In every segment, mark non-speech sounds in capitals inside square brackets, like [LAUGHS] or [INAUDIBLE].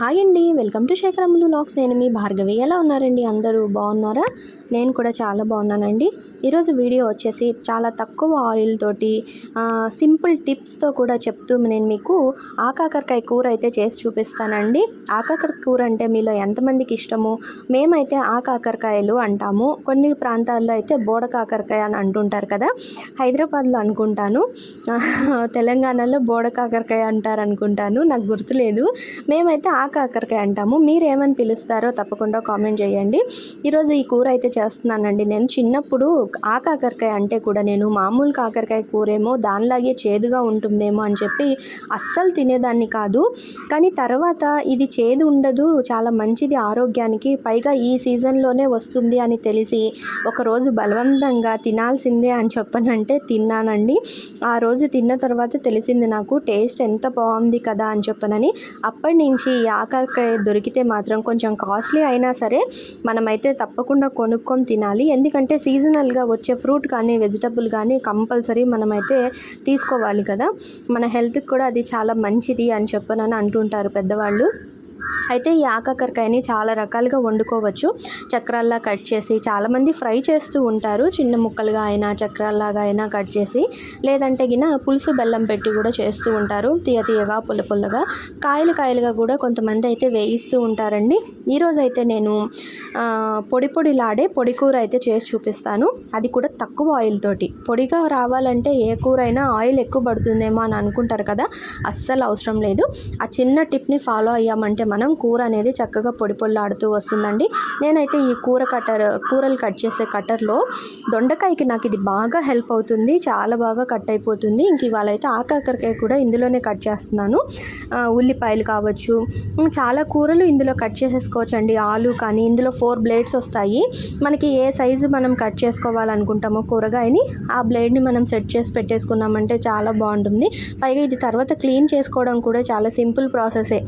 Hi అండి welcome to శేఖరములు lakhs నేను మీ భార్గవి. ఎలా ఉన్నారండి అందరూ? బాగున్నారా? నేను కూడా చాలా బాగున్నానండి. ఈరోజు వీడియో వచ్చేసి చాలా తక్కువ ఆయిల్ తోటి సింపుల్ టిప్స్తో కూడా చెప్తూ నేను మీకు ఆకాకరకాయ కూర అయితే చేసి చూపిస్తానండి. ఆకాకర కూర అంటే మీలో ఎంతమందికి ఇష్టము? మేమైతే ఆకాకరకాయలు అంటాము. కొన్ని ప్రాంతాల్లో అయితే బోడ కాకరకాయ అని అంటుంటారు కదా? హైదరాబాద్లో అనుకుంటాను. [LAUGHS] తెలంగాణలో బోడ కాకరకాయ అంటారు అనుకుంటాను నాకు గుర్తులేదు. మేమైతే కాకరకాయ అంటాము. మీరేమని పిలుస్తారో తప్పకుండా కామెంట్ చేయండి. ఈరోజు ఈ కూర అయితే చేస్తున్నానండి. నేను చిన్నప్పుడు ఆ కాకరకాయ అంటే కూడా నేను మామూలు కాకరకాయ కూరేమో దానిలాగే చేదుగా ఉంటుందేమో అని చెప్పి అస్సలు తినేదాన్ని కాదు. కానీ తర్వాత ఇది చేదు ఉండదు చాలా మంచిది ఆరోగ్యానికి. పైగా ఈ సీజన్లోనే వస్తుంది అని తెలిసి ఒకరోజు బలవంతంగా తినాల్సిందే అని చెప్పనంటే తిన్నానండి. ఆ రోజు తిన్న తర్వాత తెలిసింది నాకు టేస్ట్ ఎంత బాగుంది కదా అని చెప్పనని అప్పటి నుంచి ఈ ఆకలికి దొరికితే మాత్రం కొంచెం కాస్ట్లీ అయినా సరే మనమైతే తప్పకుండా కొనుక్కొని తినాలి. ఎందుకంటే సీజనల్గా వచ్చే ఫ్రూట్ కానీ వెజిటబుల్ కానీ కంపల్సరీ మనమైతే తీసుకోవాలి కదా. మన హెల్త్కి కూడా అది చాలా మంచిది అని చెప్పనని అంటుంటారు పెద్దవాళ్ళు. అయితే ఈ ఆకాకరకాయని చాలా రకాలుగా వండుకోవచ్చు. చక్రాల్లా కట్ చేసి చాలామంది ఫ్రై చేస్తూ ఉంటారు. చిన్న ముక్కలుగా అయినా చక్రాల్లాగా అయినా కట్ చేసి లేదంటే గిన పులుసు బెల్లం పెట్టి కూడా చేస్తూ ఉంటారు. తీయ తీయగా పుల్ల పుల్లగా. కాయలు కాయలుగా కూడా కొంతమంది అయితే వేయిస్తూ ఉంటారండి. ఈరోజు అయితే నేను పొడి పొడిలాడే పొడి కూర అయితే చేసి చూపిస్తాను. అది కూడా తక్కువ ఆయిల్ తోటి. పొడిగా రావాలంటే ఏ కూర అయినా ఆయిల్ ఎక్కువ పడుతుందేమో అని అనుకుంటారు కదా అస్సలు అవసరం లేదు. ఆ చిన్న టిప్ని ఫాలో అయ్యామంటే మనం కూర అనేది చక్కగా పొడి పొల్లాడుతూ వస్తుందండి. నేనైతే ఈ కూర కట్టర్ కూరలు కట్ చేసే కట్టర్లో దొండకాయకి నాకు ఇది బాగా హెల్ప్ అవుతుంది. చాలా బాగా కట్ అయిపోతుంది. ఇంక ఇవాళ అయితే ఆకాకరకాయ కూడా ఇందులోనే కట్ చేస్తున్నాను. ఉల్లిపాయలు కావచ్చు. చాలా కూరలు ఇందులో కట్ చేసేసుకోవచ్చు అండి ఆలు కానీ ఇందులో ఫోర్ బ్లేడ్స్ వస్తాయి. మనకి ఏ సైజు మనం కట్ చేసుకోవాలనుకుంటామో కూరగాయని ఆ బ్లేడ్ని మనం సెట్ చేసి పెట్టేసుకున్నామంటే చాలా బాగుంటుంది. పైగా ఇది తర్వాత క్లీన్ చేసుకోవడం కూడా చాలా సింపుల్ ప్రాసెసే.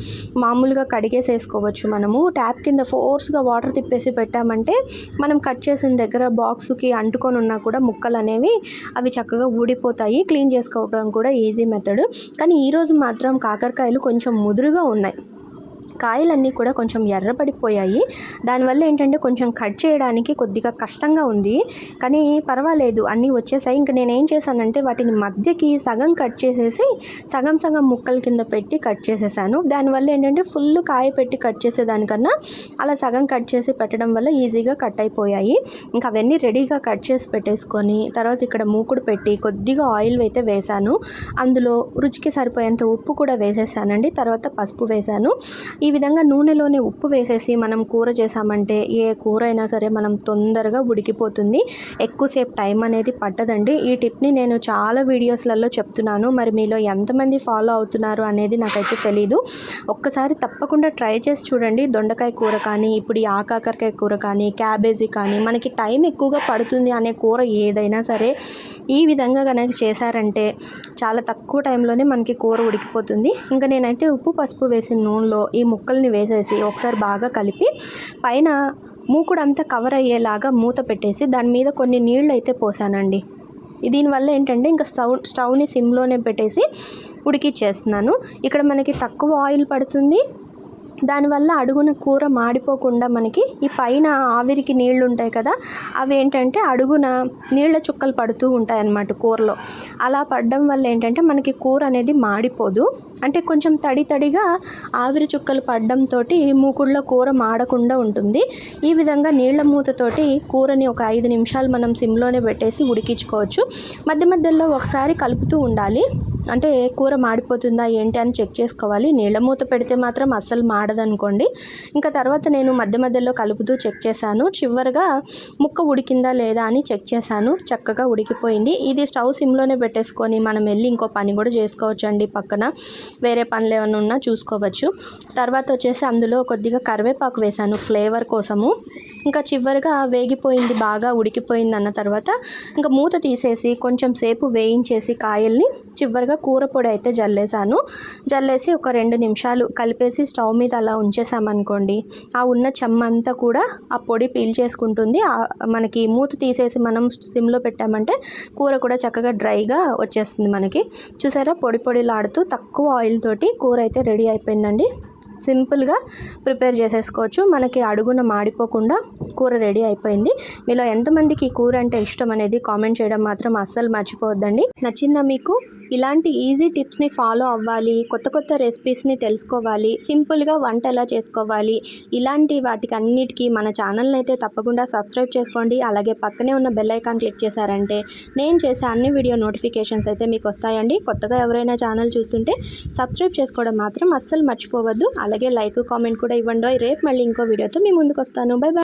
మామూలుగా కడిగేసేసుకోవచ్చు మనము. ట్యాప్ కింద ఫోర్స్గా వాటర్ తిప్పేసి పెట్టామంటే మనం కట్ చేసిన దగ్గర బాక్స్కి అంటుకొని ఉన్నా కూడా ముక్కలు అనేవి అవి చక్కగా ఊడిపోతాయి. క్లీన్ చేసుకోవడం కూడా ఈజీ మెథడ్. కానీ ఈరోజు మాత్రం కాకరకాయలు కొంచెం ముదురుగా ఉన్నాయి. కాయలన్నీ కూడా కొంచెం ఎర్రపడిపోయాయి దానివల్ల ఏంటంటే కొంచెం కట్ చేయడానికి కొద్దిగా కష్టంగా ఉంది. కానీ పర్వాలేదు అన్నీ వచ్చేసాయి. ఇంకా నేను ఏం చేశానంటే వాటిని మధ్యకి సగం కట్ చేసేసి సగం సగం ముక్కల కింద పెట్టి కట్ చేసేసాను. దానివల్ల ఏంటంటే ఫుల్ కాయ పెట్టి కట్ చేసేదానికన్నా అలా సగం కట్ చేసి పెట్టడం వల్ల ఈజీగా కట్ అయిపోయాయి. ఇంకా అవన్నీ రెడీగా కట్ చేసి పెట్టేసుకొని తర్వాత ఇక్కడ మూకుడు పెట్టి కొద్దిగా ఆయిల్ అయితే వేశాను అందులో రుచికి సరిపోయేంత ఉప్పు కూడా వేసేసానండి. తర్వాత పసుపు వేశాను ఈ ఈ విధంగా నూనెలోనే ఉప్పు వేసేసి మనం కూర చేసామంటే ఏ కూర అయినా సరే మనం తొందరగా ఉడికిపోతుంది. ఎక్కువసేపు టైం అనేది పట్టదండి. ఈ టిప్ని నేను చాలా వీడియోస్లలో చెప్తున్నాను. మరి మీలో ఎంతమంది ఫాలో అవుతున్నారు అనేది నాకైతే తెలీదు. ఒక్కసారి తప్పకుండా ట్రై చేసి చూడండి. దొండకాయ కూర కానీ ఇప్పుడు ఈ ఆకాకరకాయ కూర కానీ క్యాబేజీ కానీ మనకి టైం ఎక్కువగా పడుతుంది అనే కూర ఏదైనా సరే ఈ విధంగా కనుక చేశారంటే చాలా తక్కువ టైంలోనే మనకి కూర ఉడికిపోతుంది. ఇంకా నేనైతే ఉప్పు పసుపు వేసిన నూనెలో ఈ ముక్కల్ని వేసేసి ఒకసారి బాగా కలిపి పైన మూకుడు అంతా కవర్ అయ్యేలాగా మూత పెట్టేసి దాని మీద కొన్ని నీళ్ళు అయితే పోసానండి. దీనివల్ల ఏంటంటే ఇంకా స్టవ్ స్టవ్ని సిమ్లోనే పెట్టేసి ఉడికిచ్చేస్తున్నాను. ఇక్కడ మనకి తక్కువ ఆయిల్ పడుతుంది. దానివల్ల అడుగున కూర మాడిపోకుండా మనకి ఈ పైన ఆవిరికి నీళ్ళు ఉంటాయి కదా అవి ఏంటంటే అడుగున నీళ్ళ చుక్కలు పడుతూ ఉంటాయి అన్నమాట కూరలో. అలా పడడం వల్ల ఏంటంటే మనకి కూర అనేది మాడిపోదు. అంటే కొంచెం తడి తడిగా ఆవిరి చుక్కలు పడడంతో మూకుడులో కూర మాడకుండా ఉంటుంది. ఈ విధంగా నీళ్ళ మూతతోటి కూరని ఒక ఐదు నిమిషాలు మనం సిమ్లోనే పెట్టేసి ఉడికించుకోవచ్చు. మధ్య మధ్యలో ఒకసారి కలుపుతూ ఉండాలి. అంటే కూర మాడిపోతుందా ఏంటి అని చెక్ చేసుకోవాలి. నీళ్ళ మూత పెడితే మాత్రం అస్సలు మాడదనుకోండి. ఇంకా తర్వాత నేను మధ్య మధ్యలో కలుపుతూ చెక్ చేశాను. చివరిగా ముక్క ఉడికిందా లేదా అని చెక్ చేశాను. చక్కగా ఉడికిపోయింది. ఇది స్టవ్ సిమ్లోనే పెట్టేసుకొని మనం వెళ్ళి ఇంకో పని కూడా చేసుకోవచ్చు అండి పక్కన. వేరే పనులు ఏమైనా ఉన్నా చూసుకోవచ్చు. తర్వాత వచ్చేసి అందులో కొద్దిగా కరివేపాకు వేశాను. ఫ్లేవర్ కోసము. ఇంకా చివరిగా వేగిపోయింది బాగా ఉడికిపోయింది అన్న తర్వాత ఇంకా మూత తీసేసి కొంచెం సేపు వేయించేసి కాయల్ని చివరిగా కూర పొడి అయితే జల్లేసాను జల్లేసి ఒక రెండు నిమిషాలు కలిపేసి స్టవ్ మీద అలా ఉంచేసామనుకోండి ఆ ఉన్న చెమ్మంతా కూడా ఆ పొడి పీల్చేసుకుంటుంది మనకి మూత తీసేసి మనం సిమ్లో పెట్టామంటే కూర కూడా చక్కగా డ్రైగా వచ్చేస్తుంది మనకి. చూసారా? పొడి పొడిలాడుతూ తక్కువ ఆయిల్ తోటి కూర అయితే రెడీ అయిపోయిందండి. సింపుల్గా ప్రిపేర్ చేసేసుకోవచ్చు. మనకి అడుగున మాడిపోకుండా కూర రెడీ అయిపోయింది. మీలో ఎంతమందికి కూర అంటే ఇష్టం అనేది కామెంట్ చేయడం మాత్రం అస్సలు మర్చిపోవద్దండి. నచ్చిందా మీకు? ఇలాంటి ఈజీ టిప్స్ని ఫాలో అవ్వాలి కొత్త కొత్త రెసిపీస్ని తెలుసుకోవాలి సింపుల్గా వంట ఎలా చేసుకోవాలి ఇలాంటి వాటికి అన్నిటికీ మన ఛానల్ని అయితే తప్పకుండా సబ్స్క్రైబ్ చేసుకోండి. అలాగే పక్కనే ఉన్న బెల్ ఐకాన్ క్లిక్ చేశారంటే నేను చేసే అన్ని వీడియో నోటిఫికేషన్స్ అయితే మీకు వస్తాయండి. కొత్తగా ఎవరైనా ఛానల్ చూస్తుంటే సబ్స్క్రైబ్ చేసుకోవడం మాత్రం అస్సలు మర్చిపోవద్దు. అలాగే లైక్ కామెంట్ కూడా ఇవ్వండి. రేపు మళ్ళీ ఇంకో వీడియోతో మీ ముందుకు వస్తాను. Bye bye